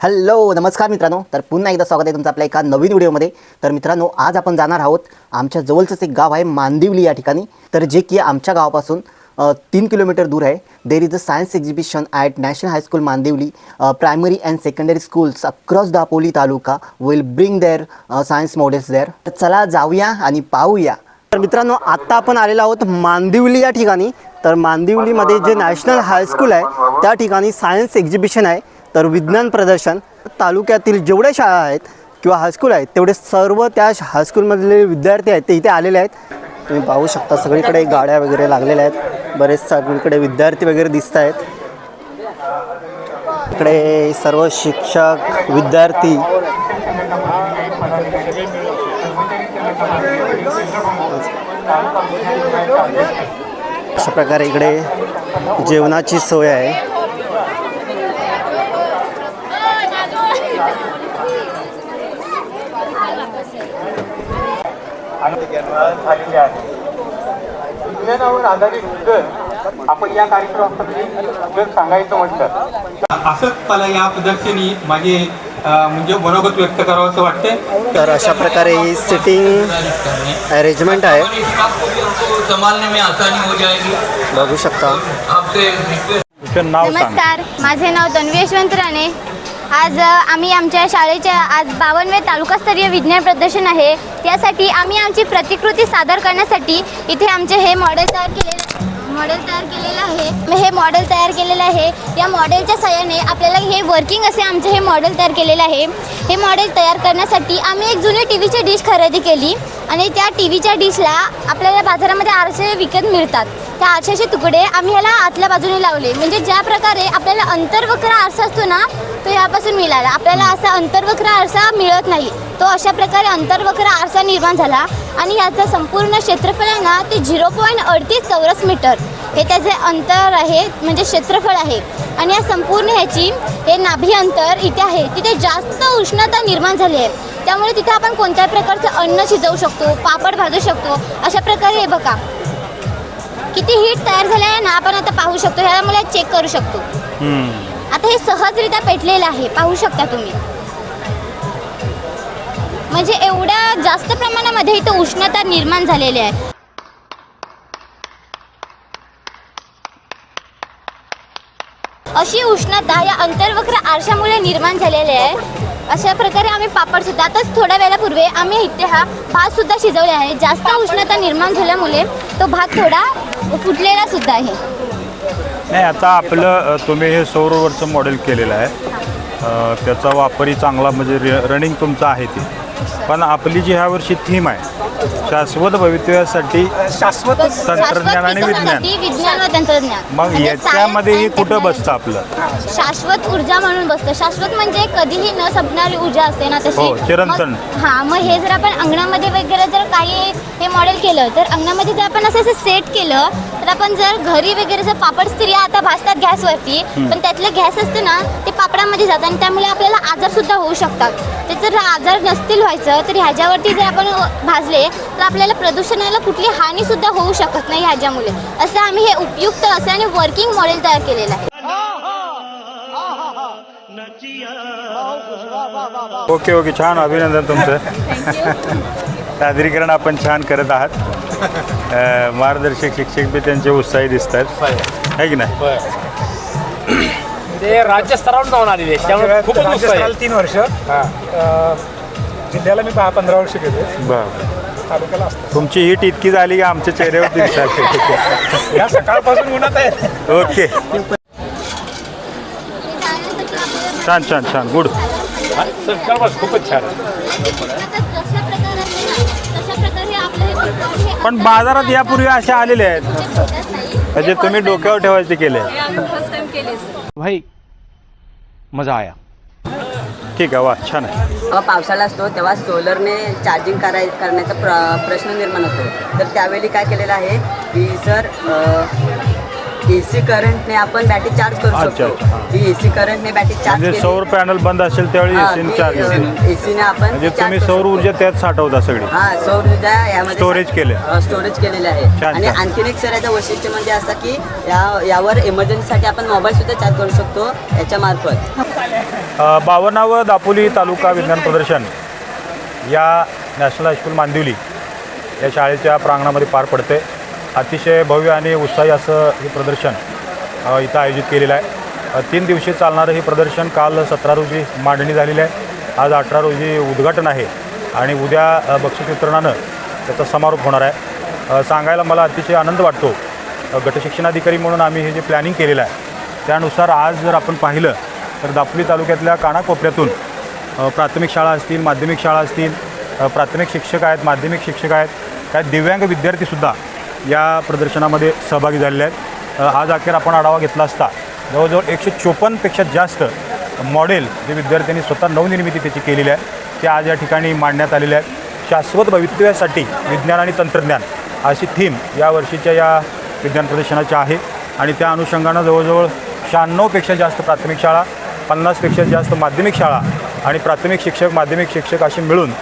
Hello नमस्कार मित्रांनो. तर पुन्हा एकदा स्वागत आहे तुमचं आपल्या एका नवीन व्हिडिओमध्ये. तर मित्रांनो आज आपण जाणार आहोत आमच्या जवळचंच एक गाव आहे मांदिवली या ठिकाणी. तर जे की आमच्या गावापासून तीन किलोमीटर दूर आहे. There is a science exhibition at national high school Mandivali. Primary and secondary schools across Dapoli taluka will bring their science models there तर चला जाऊया आणि पाहूया. तर मित्रांनो आत्ता आपण आलेलो आहोत मांदिवली या ठिकाणी. तर मांदिवलीमध्ये जे नॅशनल हायस्कूल आहे त्या ठिकाणी सायन्स एक्झिबिशन आहे. तर विज्ञान प्रदर्शन तालुक्यातील जेवढ्या शाळा आहेत किंवा हायस्कूल आहेत तेवढे सर्व त्या हायस्कूलमधले विद्यार्थी आहेत ते इथे आलेले आहेत. तुम्ही पाहू शकता सगळीकडे गाड्या वगैरे लागलेल्या आहेत. बरेच सगळीकडे विद्यार्थी वगैरे दिसत आहेत. इकडे सर्व शिक्षक विद्यार्थी. अशा प्रकारे इकडे जेवणाची सोय आहे. झालेली आहे विज्ञानावर आधारित जर आपण या कार्यक्रमामध्ये जर सांगायचं म्हटलं. असंच मला या प्रदर्शनी माझे म्हणजे मनोगत व्यक्त करावं असं वाटते तर अशा प्रकारे ही सिटिंग अरेंजमेंट आहे. संभालने में आसानी हो जाएगी बघू शकता. नमस्कार माझे नाव तन्वी यशवंत राणे. आज आम्ही आमच्या शाळेच्या आज बावनवे तालुकास्तरीय विज्ञान प्रदर्शन आहे. त्यासाठी आम्ही आमची प्रतिकृती सादर करण्यासाठी इथे आमचे हे मॉडेल तयार केलेले मॉडेल तयार केलेलं आहे. हे मॉडेल तयार केलेलं आहे. या मॉडेलच्या सहाय्याने आपल्याला हे वर्किंग असे आमचे हे मॉडेल तयार केलेलं आहे. हे मॉडेल तयार करण्यासाठी आम्ही एक जुनी टी व्हीची डिश खरेदी केली आणि त्या टी व्हीच्या डिशला आपल्याला बाजारामध्ये आरसे विकत मिळतात. त्या आरशाचे तुकडे आम्ही ह्याला आतल्या बाजूने लावले. म्हणजे ज्या प्रकारे आपल्याला अंतर्वक्र आरसा असतो ना तो यापासून मिळाला. आपल्याला असा अंतर्वक्र आरसा मिळत नाही. तो अशा प्रकारे अंतर्वक्र आरसा निर्माण झाला आणि याचं संपूर्ण क्षेत्रफळ आहे ना ते झिरो पॉईंट अडतीस चौरस मीटर. हे त्याचे अंतर आहे म्हणजे क्षेत्रफळ आहे. आणि या संपूर्ण ह्याची हे नाभी अंतर इथे आहे. तिथे जास्त उष्णता निर्माण झाली आहे. त्यामुळे तिथे आपण कोणत्याही प्रकारचं अन्न शिजवू शकतो पापड भाजू शकतो अशा प्रकारे हे बघा. किती हीट तयार झाले आहे ना आपण आता पाहू शकतो. ह्याला मला चेक करू शकतो. आता हे सहजरित्या पेटलेलं आहे. पाहू शकता तुम्ही. म्हणजे एवढ्या जास्त प्रमाणामध्ये इथं उष्णता निर्माण झालेली आहे. अशी उष्णता या अंतर्वक्र आरशामुळे निर्माण झालेली आहे. अशा प्रकारे आम्ही पापड सुद्धा आताच थोड्या वेळापूर्वी आम्ही इथे हा भात सुद्धा शिजवले आहे. जास्त उष्णता निर्माण झाल्यामुळे तो भात थोडा फुटलेला सुद्धा आहे. नाही आता आपलं तुम्ही हे सौरवरचं मॉडेल केलेलं आहे. त्याचा वापरही चांगला म्हणजे रे- रनिंग तुमचं आहे ते. पण आपली जी ह्या वर्षी थीम आहे शाश्वत भवितव्यासाठी शाश्वत तंत्रज्ञान आणि विज्ञान. विज्ञान व तंत्रज्ञान. मग म्हणजे science and कुठं technology. बसतं आपलं? शाश्वत ऊर्जा म्हणून बसतं. शाश्वत म्हणजे कधीही न संपणारी ऊर्जा असते ना तशी. हो, चिरंतन. मग- हा मग हे जर आपण अंगणामध्ये वगैरे जर काही हे मॉडेल केलं तर अंगणामध्ये जर आपण असं असं सेट केलं तर आपण जर घरी वगैरे जर पापड स्त्रिया आता भाजतात गॅसवरती पण त्यातलं गॅस असते ना ते पापडामध्ये जातं आणि त्यामुळे आपल्याला आजार सुद्धा होऊ शकतात. ते जर आजार नसतील व्हायचं तर ह्याच्यावरती जर आपण भाजले तर आपल्याला प्रदूषणाला कुठली हानी सुद्धा होऊ शकत नाही ह्याच्यामुळे. असं आम्ही हे उपयुक्त असं आणि वर्किंग मॉडेल तयार केलेलं आहे. ओके ओके छान अभिनंदन तुमचं. सादरीकरण आपण छान करत आहात. अ, मार्गदर्शक शिक्षक बी त्यांचे उत्साही दिसत आहेत. आहे की नाही? ते राज्यस्तरावर जाऊन आलेले आहेत. त्यामुळे खूपच उत्साह आहे. राज्यस्तराला तीन वर्ष. अ, जिल्ह्याला मी दहा पंधरा वर्ष गेले बरं. तालुक्याला असतो. तुमची हिट इतकी झाली की आमच्या चेहऱ्यावरती दिसायला या सकाळपासून उन्हात आहे ओके. छान छान छान. गुड. सकाळपासून खूपच छान आहे. पण बाजारात यापूर्वी असे आलेले आहेत. म्हणजे तुम्ही डोक्यावर ठेवायचे केले. भाई मजा आया. ठीक आहे वा छान आहे. जेव्हा पावसाळा असतो तेव्हा सोलरने चार्जिंग कराय करण्याचा प्र प्रश्न निर्माण होतो. तर त्यावेळी काय केलेलं आहे की सर सी करंटने आपण बॅटरी चार्ज करू अच्छा, शकतो अच्छा, हां. ती ए सी करंटने बॅटरी चार्ज म्हणजे सौर पॅनल बंद असेल त्यावेळी एसी चार्ज होते एसीने आपण म्हणजे charge तुम्ही करू सौर शकतो. ऊर्जा त्यात साठवता सगळी हा सौर ऊर्जा यामध्ये Storage केले. स्टोरेज केलेले आहे छान, आणि छान. आणखीन एक सर याचं वैशिष्ट्य म्हणजे असं की या यावर इमर्जन्सीसाठी आपण मोबाईल सुद्धा चार्ज करू शकतो याच्या मार्फत अ, बावन्नावं दापोली तालुका विज्ञान प्रदर्शन या नॅशनल हायस्कूल मांदिवली या शाळेच्या प्रांगणामध्ये पार पडते अतिशय भव्य आणि उत्साही असं हे प्रदर्शन इथं आयोजित केलेलं आहे. तीन दिवशी चालणारं हे प्रदर्शन काल सतरा रोजी मांडणी झालेली आहे. आज अठरा रोजी उद्घाटन आहे आणि उद्या बक्षीस वितरणानं त्याचा समारोप होणार आहे. सांगायला मला अतिशय आनंद वाटतो. गटशिक्षणाधिकारी म्हणून आम्ही हे जे प्लॅनिंग केलेलं आहे त्यानुसार आज जर आपण पाहिलं तर दापोली तालुक्यातल्या कानाकोपऱ्यातून प्राथमिक शाळा असतील माध्यमिक शाळा असतील प्राथमिक शिक्षक आहेत माध्यमिक शिक्षक आहेत काय दिव्यांग विद्यार्थीसुद्धा या प्रदर्शनामध्ये सहभागी झालेले आहेत. आज अखेर आपण आढावा घेतला असता जवळजवळ एकशे चोपन्नपेक्षा जास्त मॉडेल जे विद्यार्थ्यांनी स्वतः नवनिर्मिती त्याची केलेली आहे ते आज या ठिकाणी मांडण्यात आलेले आहेत. शाश्वत भवितव्यासाठी विज्ञान आणि तंत्रज्ञान अशी थीम या वर्षीच्या या विज्ञान प्रदर्शनाची आहे. आणि त्या अनुषंगानं जवळजवळ शहाण्णवपेक्षा जास्त प्राथमिक शाळा पन्नासपेक्षा जास्त माध्यमिक शाळा आणि प्राथमिक शिक्षक माध्यमिक शिक्षक असे मिळून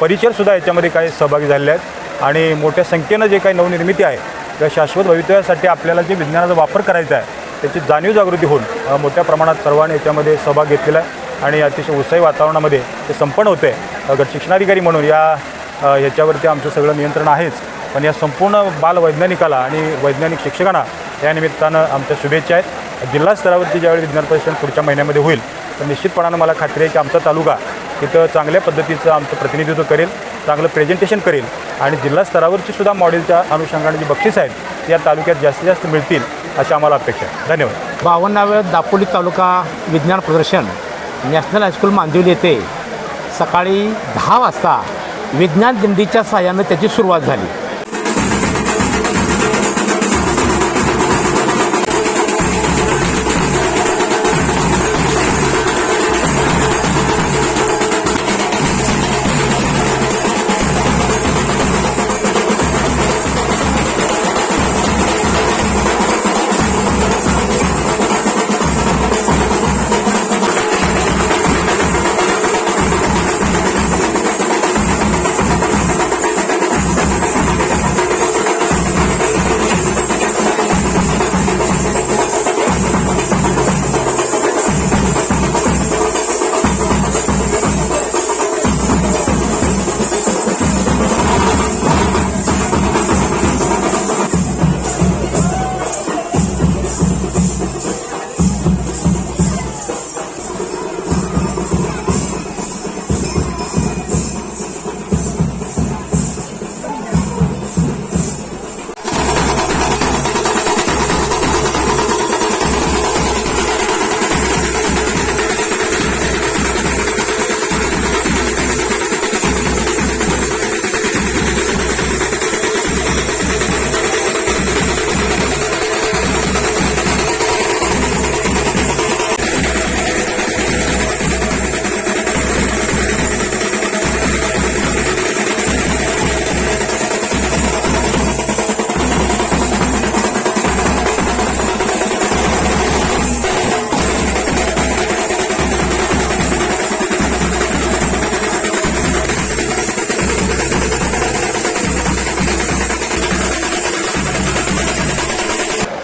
परिचरसुद्धा याच्यामध्ये काही सहभागी झालेले आहेत. आणि मोठ्या संख्येनं जे काही नवनिर्मिती आहे त्या शाश्वत भवितव्यासाठी आपल्याला जे विज्ञानाचा वापर करायचा आहे त्याची जाणीव जागृती होऊन मोठ्या प्रमाणात सर्वांनी याच्यामध्ये सहभाग घेतलेला आहे. आणि अतिशय उत्साही वातावरणामध्ये ते संपन्न होते. गट शिक्षणाधिकारी म्हणून या ह्याच्यावरती आमचं सगळं नियंत्रण आहेच. पण या संपूर्ण बालवैज्ञानिकाला आणि वैज्ञानिक शिक्षकांना या निमित्तानं आमच्या शुभेच्छा आहेत. जिल्हा स्तरावरती ज्यावेळी विज्ञान परिषद पुढच्या महिन्यामध्ये होईल तर निश्चितपणानं मला खात्री आहे की आमचा तालुका तिथं चांगल्या पद्धतीचं आमचं प्रतिनिधित्व करेल. चांगलं प्रेझेंटेशन करेल आणि जिल्हा स्तरावरची सुद्धा मॉडेलच्या अनुषंगाने जी बक्षीस आहेत ती या तालुक्यात जास्तीत जास्त मिळतील अशी आम्हाला अपेक्षा आहे. धन्यवाद. बावन्नाव्या दापोली तालुका विज्ञान प्रदर्शन नॅशनल हायस्कूल मांदिवली येथे सकाळी दहा वाजता विज्ञान दिंडीच्या सहाय्यानं त्याची सुरुवात झाली.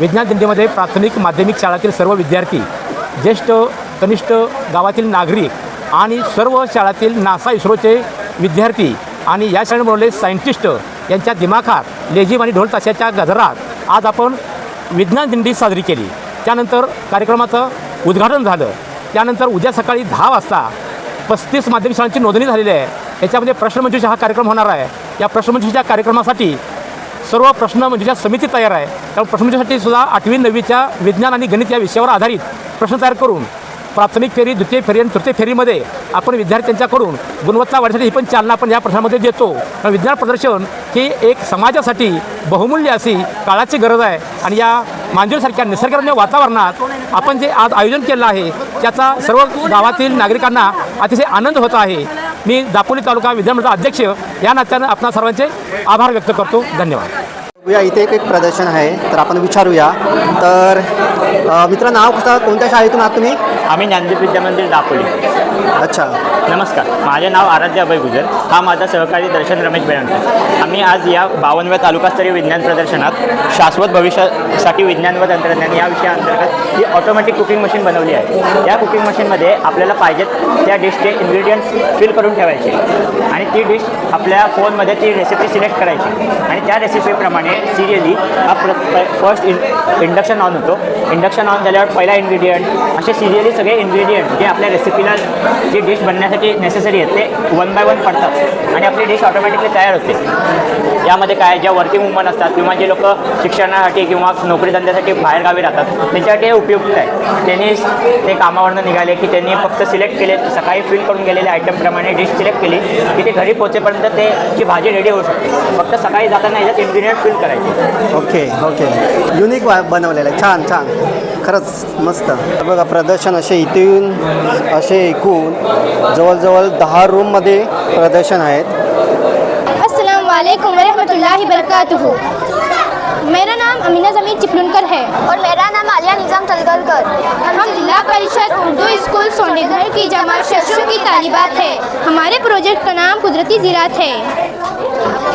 विज्ञान दिंडीमध्ये प्राथमिक माध्यमिक शाळातील सर्व विद्यार्थी ज्येष्ठ कनिष्ठ गावातील नागरिक आणि सर्व शाळातील नासा इस्रोचे विद्यार्थी आणि या शाळेने बनवलेले सायंटिस्ट यांच्या दिमाखात लेझिम आणि ढोल ताशाच्या गजरात आज आपण विज्ञान दिंडी साजरी केली. त्यानंतर कार्यक्रमाचं उद्घाटन झालं. त्यानंतर उद्या सकाळी दहा वाजता पस्तीस माध्यमिक शाळांची नोंदणी झालेली आहे. याच्यामध्ये प्रश्नमंजुषा हा कार्यक्रम होणार आहे. या प्रश्नमंजुषेच्या कार्यक्रमासाठी सर्व प्रश्न म्हणजे ज्या समिती तयार आहे त्या प्रश्नमंजुषेसाठी सुद्धा आठवी नववीच्या विज्ञान आणि गणित या विषयावर आधारित प्रश्न तयार करून प्राथमिक फेरी द्वितीय फेरी आणि तृतीय फेरीमध्ये आपण विद्यार्थ्यांच्याकडून गुणवत्ता वाढीसाठी ही पण चालना आपण या प्रश्नामध्ये देतो. कारण विज्ञान प्रदर्शन ही एक समाजासाठी बहुमूल्य अशी काळाची गरज आहे. आणि या मांजूरसारख्या निसर्गरम्य वातावरणात आपण जे आज आयोजन केलं आहे त्याचा सर्व गावातील नागरिकांना अतिशय आनंद होत आहे. मी दापोली तालुका विद्यामंडळाचा अध्यक्ष या नात्यानं आपणा सर्वांचे आभार व्यक्त करतो. धन्यवाद. बघूया इथे एक एक प्रदर्शन आहे. तर आपण विचारूया. तर मित्र नाव कसं कोणत्या शाळेतून आहात तुम्ही? आम्ही ज्ञानदीप विद्यामंदिर दापोली. अच्छा. नमस्कार. माझे नाव आराध्य अभय गुजर. हा माझा सहकारी दर्शन रमेश बेळंकर आम्ही आज या बावनव्या तालुकास्तरीय विज्ञान प्रदर्शनात शाश्वत भविष्यासाठी विज्ञान व तंत्रज्ञान या विषयाअंतर्गत ही ऑटोमॅटिक कुकिंग मशीन बनवली आहे. या कुकिंग मशीनमध्ये आपल्याला पाहिजेत त्या डिशचे इन्ग्रेडियंट्स फिल करून ठेवायचे आणि ती डिश आपल्या फोनमध्ये ती रेसिपी सिलेक्ट करायची. आणि त्या रेसिपीप्रमाणे सिरियली हा प्र फर्स्ट इन इंडक्शन ऑन होतो. इंडक्शन ऑन झाल्यावर पहिला इन्ग्रेडियंट असे सिरियली सगळे इन्ग्रेडियंट जे आपल्या रेसिपीला जे डिश बनण्यासाठी नेसेसरी आहेत ते वन बाय वन पडतात. आणि आपली डिश ऑटोमॅटिकली तयार होते. यामध्ये काय ज्या वर्किंग वुमन असतात किंवा जे लोक शिक्षणासाठी किंवा नोकरी धंद्यासाठी बाहेरगावी राहतात त्यांच्यासाठी हे उपयुक्त आहे. त्यांनी ते कामावरनं निघाले की त्यांनी फक्त सिलेक्ट केले सकाळी फिल करून गेलेल्या आयटमप्रमाणे डिश सिलेक्ट केली की ते घरी पोहोचेपर्यंत ते ची भाजी रेडी होऊ शकते. फक्त सकाळी जाताना याच्यात इन्ग्रेडियंट फिल करायचे. ओके ओके युनिक बनवलेलं आहे. छान छान. खरंच मस्त. बघा प्रदर्शन असे इथून असे एकूण जवळजवळ दहा रूममध्ये प्रदर्शन आहेत. अस्सलाम वालेकुम वरहमतुल्लाहि वबरकातुहू. मेरा नाम अमीना ज़मीर चिपलुनकर है। और मेरा नाम आलिया निज़ाम तलगलकर हम जिला परिषद उर्दू स्कूल सोनेघर की जमात शशु की तालिबात है। हमारे प्रोजेक्ट का नाम कुदरती ज़रात है।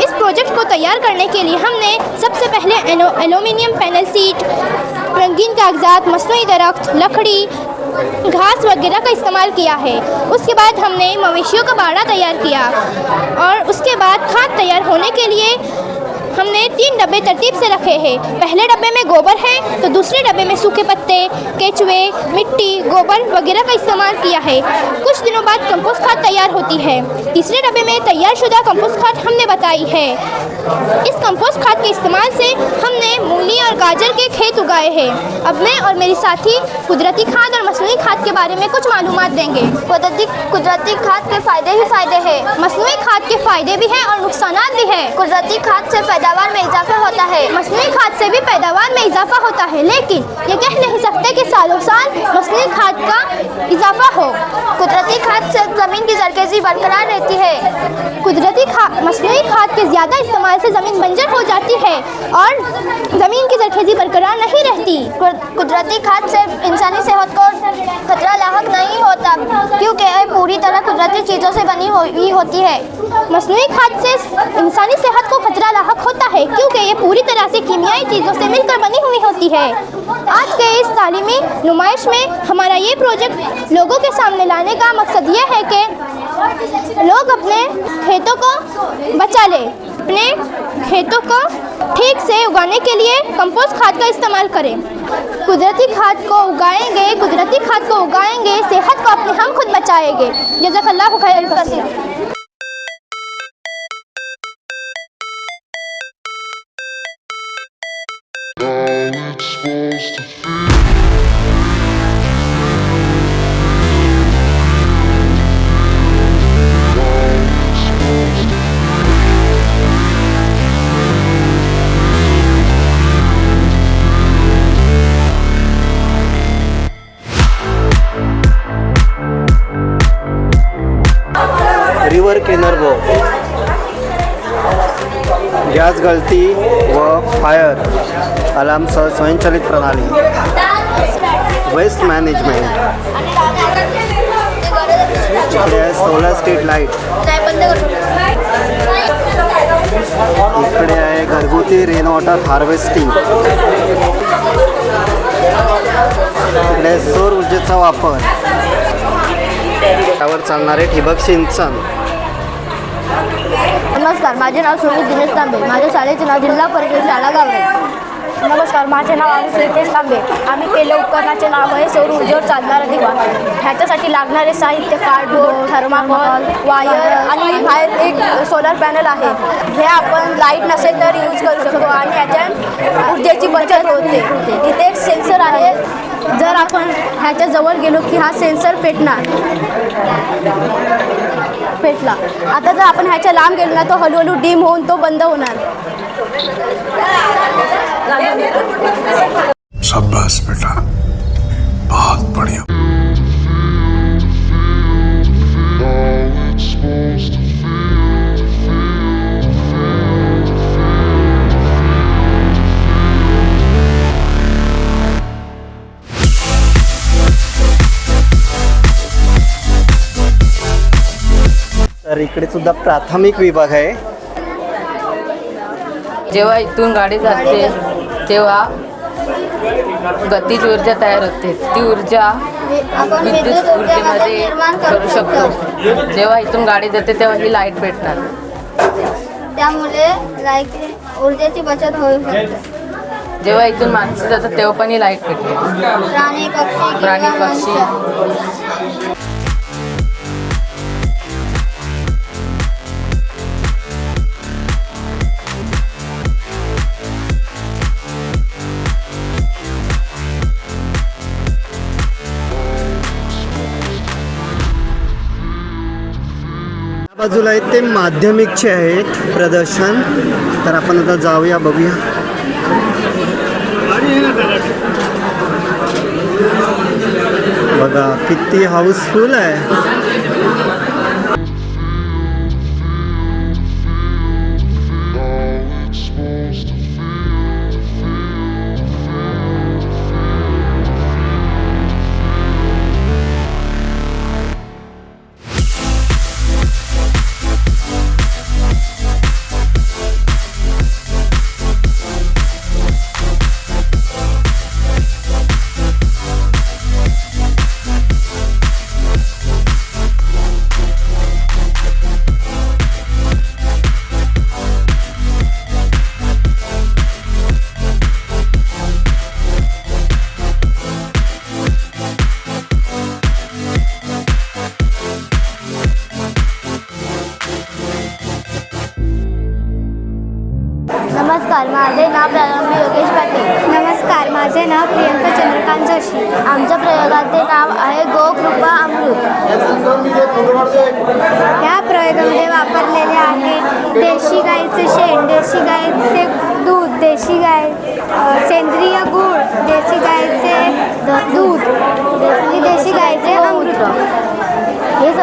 इस प्रोजेक्ट को तैयार करने के लिए हमने सबसे पहले एलो- एल्यूमिनियम पैनल सीट रंगीन कागजात मसनू दरख्त, लकड़ी, घास वगैरह का इस्तेमाल किया है। उसके बाद हमने मवेशियों का बाड़ा तैयार किया और उसके बाद खाद तैयार होने के लिए हमने तीन डब्बे तरतीब से रखे हैं। पहले डब्बे में गोबर है तो दूसरे डब्बे में सूखे पत्ते केचुए मिट्टी गोबर वगैरह का इस्तेमाल किया है। कुछ दिनों बाद कंपोस्ट खाद तैयार होती है। तीसरे डब्बे में तैयार शुदा कंपोस्ट खाद हमने बताई है। इस कंपोस्ट खाद के इस्तेमाल से हमने मूली और गाजर के खेत उगाए हैं। अब मैं और मेरी साथी कुदरती खाद और मसनू खाद के बारे में कुछ मालूम देंगे। कुदरती कुदरती खाद के फ़ायदे ही फ़ायदे हैं। मसनू खाद के फ़ायदे भी हैं और नुकसान भी हैं। कुदरती खाद से पैदावार में इजाफा होता है। मसनूई खाद से भी पैदावार में इजाफा होता है, लेकिन ये कह नहीं सकते कि सालों साल मसनूई खाद का इजाफा हो। कुदरती खाद से ज़मीन की जरखेज़ी बरकरार रहती है। कुदरती खाद मसनूई खाद के ज़्यादा इस्तेमाल से ज़मीन बंजर हो जाती है और ज़मीन की जरखेज़ी बरकरार नहीं रहती। कुदरती खाद से इंसानी सेहत को खतरा लाक नहीं होता, क्योंकि यह पूरी तरह कुदरती चीज़ों से बनी हुई होती है। मसनू खाद से इंसानी सेहत को खतरा लाक होता है क्योंकि ये पूरी तरह से कीमियाई चीज़ों से मिलकर बनी हुई होती है। आज के इस तालीमी नुमाइश में हमारा ये प्रोजेक्ट लोगों के सामने लाने का मकसद ये है कि लोग अपने खेतों को बचा ले, अपने खेतों को ठीक से उगाने के लिए कंपोस्ट खाद का इस्तेमाल करें। कुदरती खाद को उगाएँगे, कुदरती खाद को उगाएँगे, सेहत को अपने, हम खुद बचाएँगे। जजाकल्लाह खैर। supposed to feel. गळती व फायर अलार्मसह स्वयंचलित प्रणाली. वेस्ट मॅनेजमेंट इकडे आहे सोलर स्ट्रीट लाइट. इकडे आहे घरगुती रेन वॉटर हार्वेस्टिंग. इकडे सौर ऊर्जेचा वापर. त्यावर चालणारे ठिबक सिंचन. नमस्कार माझे नाव सुमित दिनेश तांबे. माझ्या शाळेचे नाव जिल्हा परिषद शाळा गावरे. नमस्कार माझे नाव आहे रितेश तांबे. आम्ही केले उपकरणाचे नाव आहे सौर ऊर्जेवर चालणारा दिवा. ह्याच्यासाठी लागणारे साहित्य कार्डबोर्ड थर्माकॉल वायर आणि बाहेर एक सोलर पॅनल आहे. हे आपण लाइट नसेल तर यूज करू शकतो आणि ह्याच्यात ऊर्जेची बचत होते. इथे एक सेन्सर आहे. जर आपण ह्याच्या जवळ गेलो की हा सेन्सर पेटणार. पेटला. आता जर आपण ह्याच्या लांब गेलो ना तो हळूहळू डीम होऊन तो बंद होणार. शाबाश बेटा. बहुत बढ़िया. इकडे सुद्धा प्राथमिक विभाग आहे. जेव्हा इथून गाडी जाते तेव्हा गतीज ऊर्जा तयार होते. ती ऊर्जा आपण विद्युत ऊर्जेमध्ये करू शकतो. जेव्हा इथून गाडी जाते तेव्हा ही लाइट भेटणार. त्यामुळे लाइट ऊर्जेची बचत होऊ शकते. जेव्हा इथून माणसं जातात तेव्हा पण ही लाइट भेटते. प्राणी पक्षी प्राणी पक्षी. बाजूला आहेत ते माध्यमिकचे आहेत प्रदर्शन. तर आपण आता जाऊया बघूया. बघा किती हाऊसफुल आहे.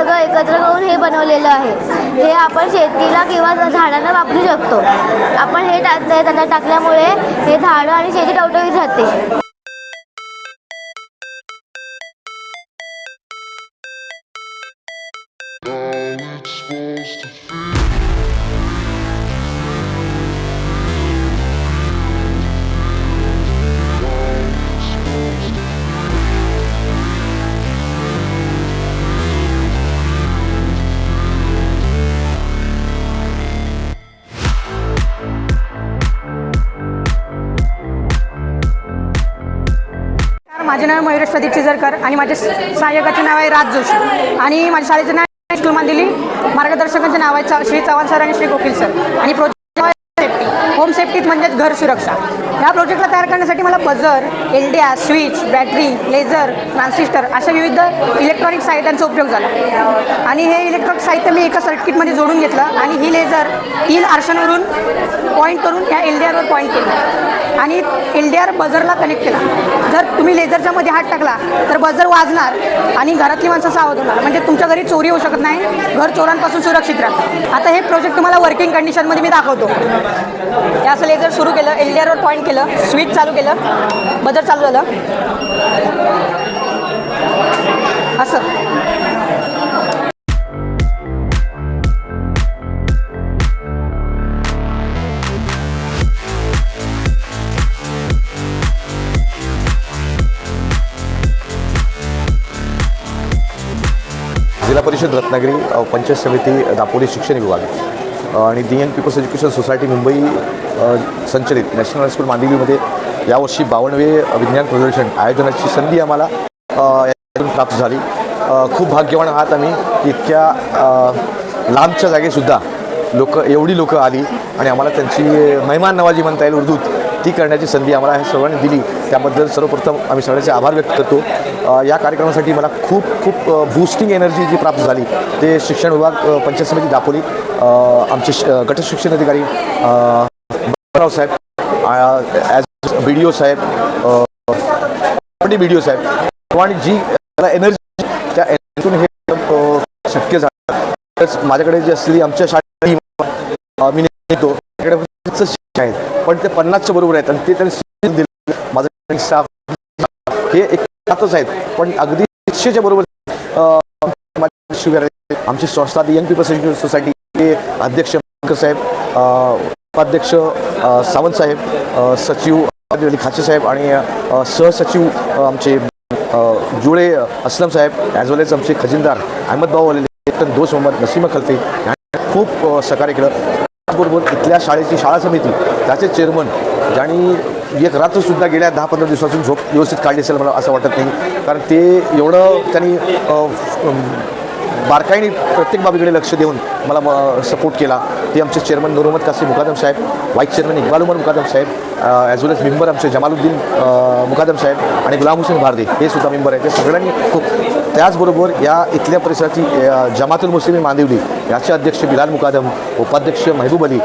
सगळं एकत्र करून हे बनवलेलं आहे. हे आपण शेतीला किंवा झाडांना वापरू शकतो. आपण हे टाक त्यांना टाकल्यामुळे हे झाडं आणि शेती टवटवीत राहते. प्रदीप चिजरकर आणि माझ्या सहाय्यकाचे नाव आहे राज जोशी. आणि माझ्या शाळेचं नाव आहे स्कूल दिली मार्गदर्शकांचं नाव आहे श्री चव्हाण सर आणि श्री कोकिल सर. आणि प्रोजेक्ट सेफ्टी होम सेफ्टीत म्हणजेच घर सुरक्षा. या प्रोजेक्टला तयार करण्यासाठी मला buzzer L D R switch battery laser transistor अशा विविध इलेक्ट्रॉनिक साहित्यांचा उपयोग झाला. आणि हे इलेक्ट्रॉनिक साहित्य मी एका सर्किटमध्ये जोडून घेतलं आणि ही लेझर तीन आरशांवरून पॉईंट करून त्या एल डी आरवर पॉईंट केलं. आणि एल डी आर बजरला कनेक्ट केला. जर तुम्ही लेझरच्या मध्ये हात टाकला तर बजर वाजणार आणि घरातली माणसं सावध होणार. म्हणजे तुमच्या घरी चोरी होऊ शकत नाही घर चोरांपासून सुरक्षित राहतं आता हे प्रोजेक्ट तुम्हाला वर्किंग कंडिशनमध्ये मी दाखवतो. हे असं लेझर सुरू केलं एल डी आरवर पॉईंट केलं स्विच चालू केलं बजर चालू झालं. असं. परिषद रत्नागिरी पंचायत समिती दापोली शिक्षण विभाग आणि the N people's education society Mumbai संचलित नॅशनल हायस्कूल मांदिवलीमध्ये यावर्षी बावनवे विज्ञान प्रदर्शन आयोजनाची संधी आम्हाला यातून प्राप्त झाली. खूप भाग्यवान आहात आम्ही इतक्या लांबच्या जागेसुद्धा लोक एवढी लोकं आली आणि आम्हाला त्यांची मेहमान नवाजी म्हणता येईल उर्दूत ती करण्याची संधी आम्हाला सर्वांनी दिली. त्याबद्दल सर्वप्रथम आम्ही सगळ्यांचे आभार व्यक्त करतो. या कार्यक्रमासाठी मला खूप खूप बूस्टिंग एनर्जी जी प्राप्त झाली ते शिक्षण विभाग पंचायत समिती दापोली. आमचे श- गट शिक्षण अधिकारी राव साहेब ॲज बी डी ओ साहेब बी डी ओ साहेब आणि जी मला एनर्जी त्या एनर्जीतून हे शक्य झालं. माझ्याकडे जी असलेली आमच्या शाळेत मी नेतो त्याकडे आहेत पण ते पन्नासच्या बरोबर आहेत आणि ते त्यांनी दिलं. माझं स्टाफ हे एक सातच आहेत. पण अगदी एकशेच्या बरोबर शुगर आमची संस्था दी यंग पीपल्स एज्युकेशन सोसायटीचे अध्यक्ष साहेब उपाध्यक्ष सावंत साहेब सचिव अली खाचे साहेब आणि सहसचिव आमचे जुळे असलम साहेब ॲज वेल एज आमचे खजिनदार अहमद भाऊ आलेले दोस्त मोहम्मद नसीम खलफे खूप सहकार्य केलं. त्याचबरोबर इथल्या शाळेची शाळा समिती त्याचे चेअरमन ज्यांनी एक रात्रसुद्धा गेल्या दहा पंधरा दिवसातून झोप व्यवस्थित काढली असेल मला असं वाटत नाही. कारण ते एवढं त्यांनी बारकाईने प्रत्येक बाबीकडे लक्ष देऊन मला सपोर्ट केला. ते आमचे चेअरमन नूर कासी मुकादम साहेब व्हाईस चेअरमन इक्बाल उमर मुकादम साहेब ॲज वेल एज मेंबर आमचे जमालुद्दीन मुकादम साहेब आणि गुलाम हुसेन भारदे हे सुद्धा मेंबर आहेत. ते सगळ्यांनी खूप त्याचबरोबर या इथल्या परिसराची जमातुल मुस्लिम मांदिवली याचे अध्यक्ष बिलाल मुकादम उपाध्यक्ष महबूब अली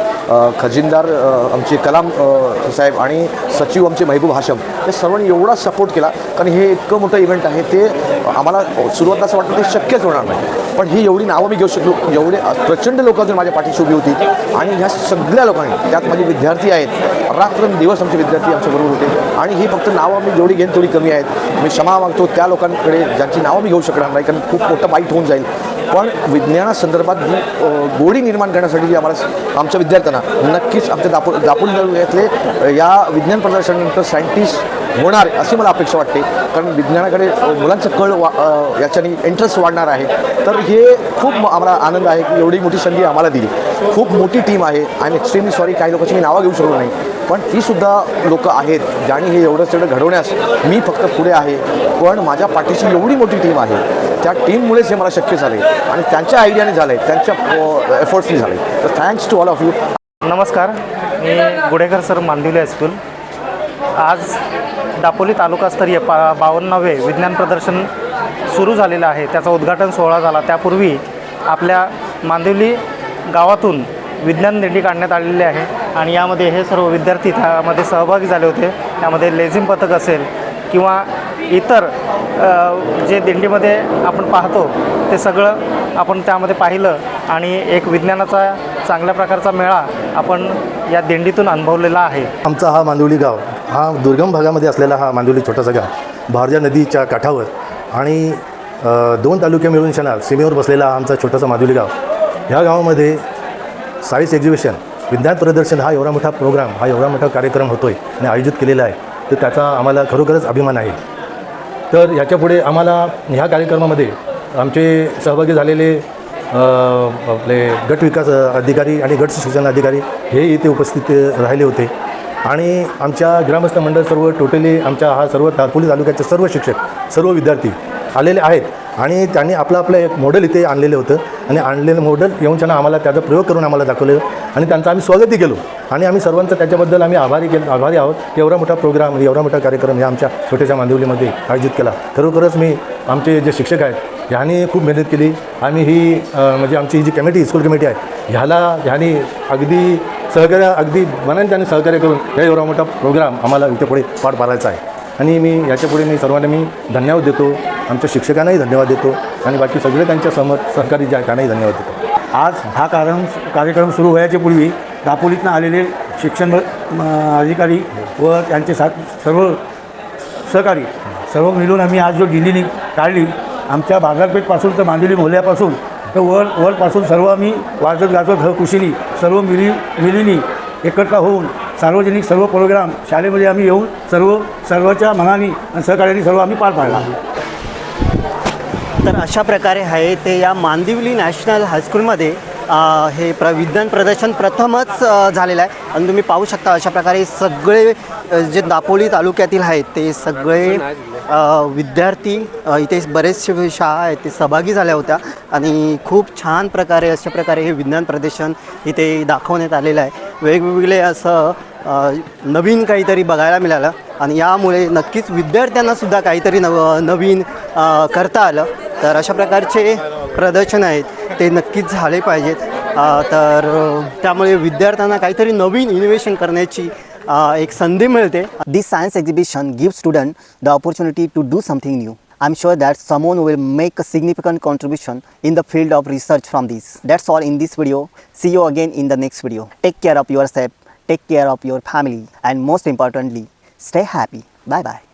खजिनदार आमचे कलाम साहेब आणि सचिव आमचे महबूब हाशम या सर्वांनी एवढा सपोर्ट केला. कारण हे इतकं मोठं इव्हेंट आहे ते आम्हाला सुरुवातीला असं वाटतं ते शक्यच होणार नाही. पण ही एवढी नावं मी घेऊ शकलो एवढे प्रचंड लोक अजून माझ्या पाठीशी उभी होती. आणि ह्या सगळ्या लोकांनी त्यात माझे विद्यार्थी आहेत रात्रंदिवस आमचे विद्यार्थी आमच्याबरोबर होते. आणि ही फक्त नावं मी जेवढी घेईन तेवढी कमी आहेत. मी क्षमा मागतो त्या लोकांकडे ज्यांची नावं मी घेऊ शकणार नाही कारण खूप मोठं वाईट होऊन जाईल. पण विज्ञानासंदर्भात गोडी निर्माण करण्यासाठी आम्हाला आमच्या विद्यार्थ्यांना नक्कीच आमच्या दापो दापोली तालुक्यातले या विज्ञान प्रदर्शनानंतर सायंटिस्ट होणार अशी मला अपेक्षा वाटते. कारण विज्ञानाकडे मुलांचं कळ वा याच्याने इंटरेस्ट वाढणार आहे. तर हे खूप आम्हाला आनंद आहे की एवढी मोठी संधी आम्हाला दिली. खूप मोठी टीम आहे. आणि एक्स्ट्रीमली सॉरी काही लोकांची मी नावं घेऊ शकलो नाही. पण ती सुद्धा लोक आहेत. ज्यांनी हे एवढं तेवढं घडवण्यास मी फक्त पुढे आहे. पण माझ्या पाठीशी एवढी मोठी टीम आहे. त्या टीममुळेच हे मला शक्य झाले आणि त्यांच्या आयडियाने झाले त्यांच्या एफर्ट्सनी झाले तर thanks to all of you नमस्कार. मी Gudekar sir Mandivali high school. आज दापोली तालुकास्तरीय पा बावन्नावे विज्ञान प्रदर्शन सुरू झालेलं आहे. त्याचा उद्घाटन सोहळा झाला. त्यापूर्वी आपल्या मांदिवली गावातून विज्ञान दिंडी काढण्यात आलेली आहे आणि यामध्ये हे सर्व विद्यार्थी त्यामध्ये सहभागी झाले होते. त्यामध्ये लेझिम पथक असेल किंवा इतर जे दिंडीमध्ये आपण पाहतो ते सगळं आपण त्यामध्ये पाहिलं आणि एक विज्ञानाचा चांगल्या प्रकारचा मेळा आपण या दिंडीतून अनुभवलेला आहे. आमचा हा मांदिवली गाव हा दुर्गम भागामध्ये असलेला हा मांदिवली छोटासा गाव भारजा नदीच्या काठावर आणि दोन तालुके मिळून शनार सीमेवर बसलेला हा आमचा छोटासा मांदिवली गाव. ह्या गावामध्ये सायन्स एक्झिबिशन विज्ञान प्रदर्शन हा एवढा मोठा प्रोग्राम हा एवढा मोठा कार्यक्रम होतो आहे आणि आयोजित केलेला आहे तर त्याचा आम्हाला खरोखरच अभिमान आहे. तर ह्याच्यापुढे आम्हाला ह्या कार्यक्रमामध्ये आमचे सहभागी झालेले आपले गट विकास अधिकारी आणि गट शिक्षण अधिकारी हे इथे उपस्थित राहिले होते. आणि आमच्या ग्रामस्थ मंडळ सर्व टोटली आमच्या हा सर्व तारपोली तालुक्याचे सर्व शिक्षक सर्व विद्यार्थी आलेले आहेत. आणि त्यांनी आपलं आपलं एक मॉडेल इथे आणलेलं होतं. आणि आणलेलं मॉडेल येऊन त्यांना आम्हाला त्याचा प्रयोग करून आम्हाला दाखवलं आणि त्यांचं आम्ही स्वागतही केलो. आणि आम्ही सर्वांचं त्याच्याबद्दल आम्ही आभारी केलो आभारी आहोत की एवढा मोठा प्रोग्राम एवढा मोठा कार्यक्रम हे आमच्या छोट्याशा मांदिवलीमध्ये आयोजित केला. खरोखरच मी आमचे जे शिक्षक आहेत ह्यांनी खूप मेहनत केली. आम्ही ही म्हणजे आमची ही जी कमिटी स्कूल कमिटी आहे ह्याला ह्यांनी अगदी सहकार्य अगदी मनाने त्यांनी सहकार्य करून या एवढा मोठा प्रोग्राम आम्हाला इथे पुढे पार पाडायचा आहे. आणि मी याच्यापुढे मी सर्वांना मी धन्यवाद देतो. आमच्या शिक्षकांनाही धन्यवाद देतो. आणि बाकी सगळे त्यांच्या सहमत सहकारी ज्या त्यांनाही धन्यवाद देतो. आज हा कारण कार्यक्रम सुरू व्हायच्या पूर्वी दापोलीतनं आलेले शिक्षण म, अधिकारी व त्यांचे सा सर्व सहकारी सर्व मिळून आम्ही आज जो दिल्ली काढली आमच्या बाजारपेठपासून तर मांदिली मोहल्यापासून तर वर वरपासून सर्व आम्ही वाजत गाजत ह खुशीनी सर्व मिली मिलीनी एकत्र होऊन सार्वजनिक सर्व प्रोग्राम शाळेमध्ये आम्ही येऊन सर्व सर्वच्या मनाने आणि सहकार्याने सर्व आम्ही पार पाडला. तर अशा प्रकारे आहे ते या मांदिवली नॅशनल हायस्कूलमध्ये हे प्र विज्ञान प्रदर्शन प्रथमच झालेलं आहे. आणि तुम्ही पाहू शकता अशा प्रकारे सगळे जे दापोली तालुक्यातील आहेत ते सगळे विद्यार्थी इथे बरेचसे शाळा आहेत ते सहभागी झाल्या होत्या आणि खूप छान प्रकारे अशा प्रकारे हे विज्ञान प्रदर्शन इथे दाखवण्यात आलेलं आहे. वेगवेगळे असं नवीन काहीतरी बघायला मिळालं आणि यामुळे नक्कीच विद्यार्थ्यांनासुद्धा काहीतरी नव नवीन करता आलं. तर अशा प्रकारचे प्रदर्शन आहेत ते नक्कीच झाले पाहिजेत. तर त्यामुळे विद्यार्थ्यांना काहीतरी नवीन इनोव्हेशन करण्याची एक संधी मिळते. This science exhibition give student the opportunity to do something new I am sure that someone will make a significant contribution in the field of research from this that's all in this video see you again in the next video take care of yourself take care of your family and most importantly stay happy bye bye